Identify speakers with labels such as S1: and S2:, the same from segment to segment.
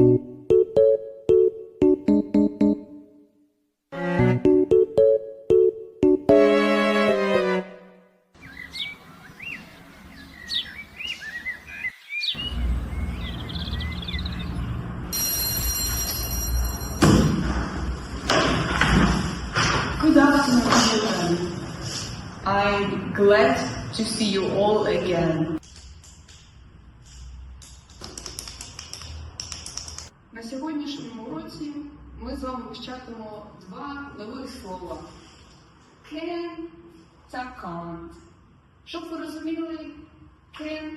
S1: Good afternoon, everyone. I'm glad to see you all again. Ми вивчатимемо два нових слова. Can та can't. Щоб ви розуміли, can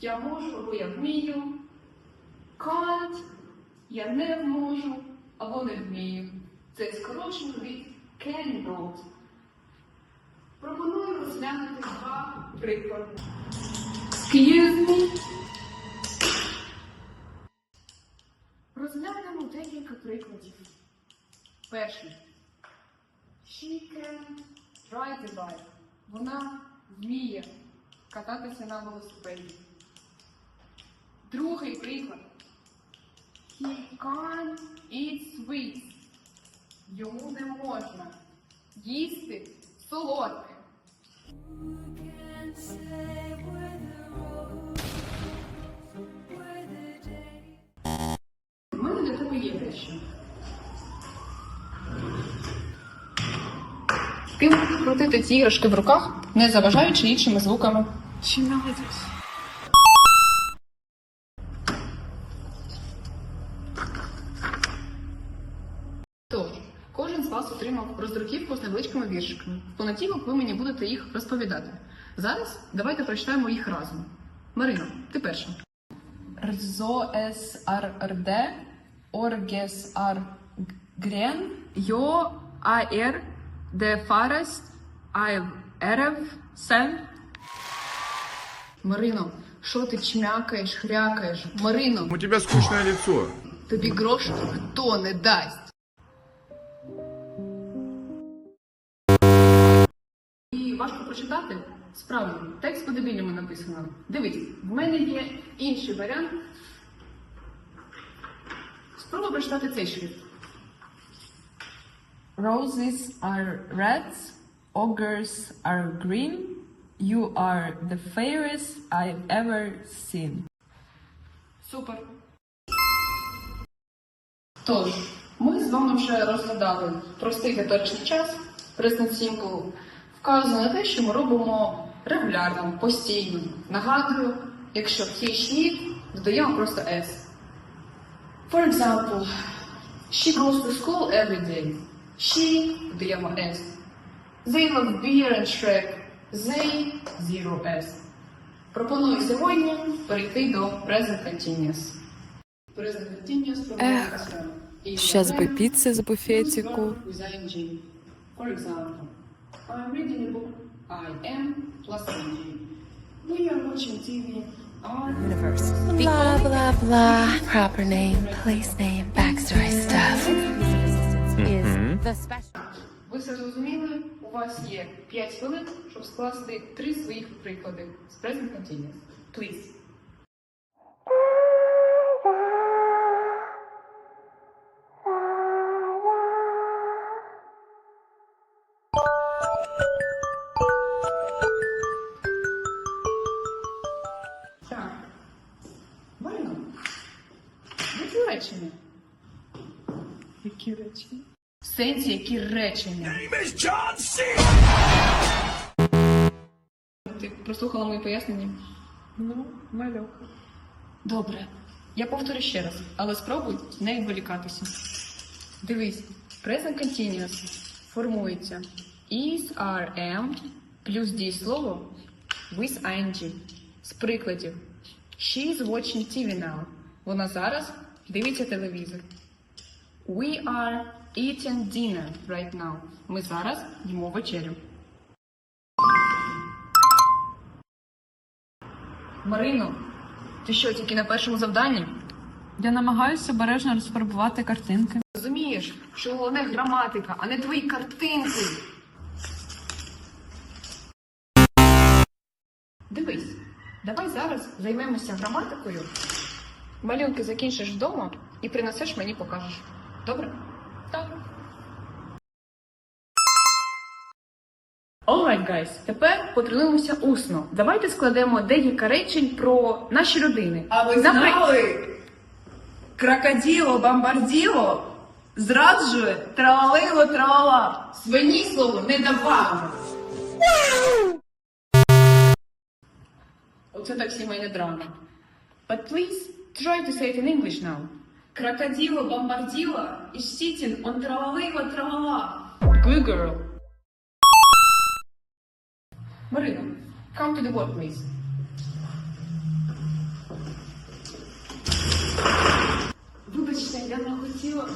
S1: я можу або я вмію. Can't я не можу або не вмію. Це скорочено від cannot. Пропоную розглянути два приклади. Excuse me. Розглянемо декілька прикладів. Перший. She can ride a bike. Вона вміє кататися на велосипеді. Другий приклад. He can't eat sweets. Йому не можна їсти солодке. У мене для тебе є дещо. Ти можеш крутити ці іграшки в руках, не заважаючи іншими звуками. Чи навіть? Тож, кожен з вас отримав роздруківку з невеличкими віршиками. В понеділок ви мені будете їх розповідати. Зараз давайте прочитаємо їх разом. Марина, ти перша. Рзо ес ар рде, оргес ар грен, йо а ер де фарест ай ерев сен. Марино, що ти чмякаєш, хрякаєш? Марино,
S2: У тебя скучное лицо.
S1: тобі грош хто не дасть. І важко прочитати? Справді, текст по-дебільному написано. Дивись, в мене є інший варіант. Спробуй прочитати цей шрифт.
S3: Roses are reds, ogres are green. You are the fairest I've ever seen.
S1: Супер. Тож, ми з вами вже розглядали простий геторичний час, present simple, вказує на те, що ми робимо регулярно, постійно. Нагадую, якщо he, she, додаємо просто s. For example, she goes to school every day. She, додаємо s. They love beer and Shrek. They, zero s. Пропоную сьогодні перейти до Present Continuous. Present Continuous із
S4: щас би піци з буфетику.
S1: For example, I'm reading a book. I am plus ing. We are watching TV. Are
S5: Blah, blah, blah. Proper name, place name, backstory stuff. The special.
S1: Ви все зрозуміли? У вас є 5 хвилин, щоб скласти три своїх приклади з Present Continuous. Please. Які речення? Які речення? В сенсі, які речення? Ти прослухала мої пояснення?
S3: Ну, малюка.
S1: Добре. Я повторю ще раз, але спробуй не відволікатися. Дивись, present continuous формується is, are, am плюс дієслово with ing. З прикладів. She is watching TV now. Вона зараз дивиться телевізор. We are eating dinner right now. Ми зараз їмо вечерю. Марино, ти що, тільки на першому завданні?
S3: Я намагаюся обережно розфарбувати картинки.
S1: Розумієш, що головне граматика, а не твої картинки. Дивись, давай зараз займемося граматикою Малюнки закінчиш вдома і принесеш мені покажеш. Добре? Так. Alright, guys, тепер потренуємося усно. Давайте складемо декілька речень про наші родини.
S3: А ви
S1: Напри-
S3: знали? Крокодило, бомбарділо зраджує тралалило тралала.
S1: Свині слово не давав. Оце так сімейна драма. But please try to say it in English now.
S3: Крокодило, бомбарділо і щитін он тралалило тралала.
S1: Good girl. Марина, come to the word, please.
S3: Вибачте, я не хотіла.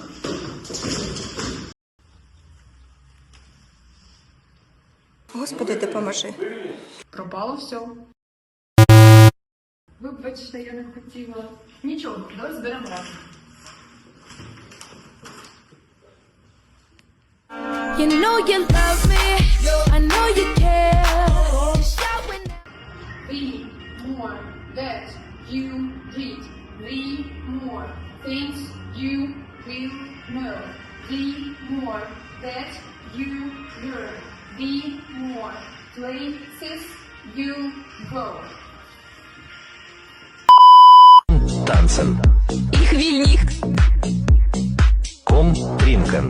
S2: Господи, допоможи.
S1: Пропало все.
S3: Вибачте, я не хотіла.
S1: Нічого, давай зберемо разом.
S5: You know you love me. I know you care. Just showing
S1: The more that you read, the more things you will know. The more that you learn, the more places you go.
S4: tanzen.
S5: Ich will nicht.
S4: Komm trinken.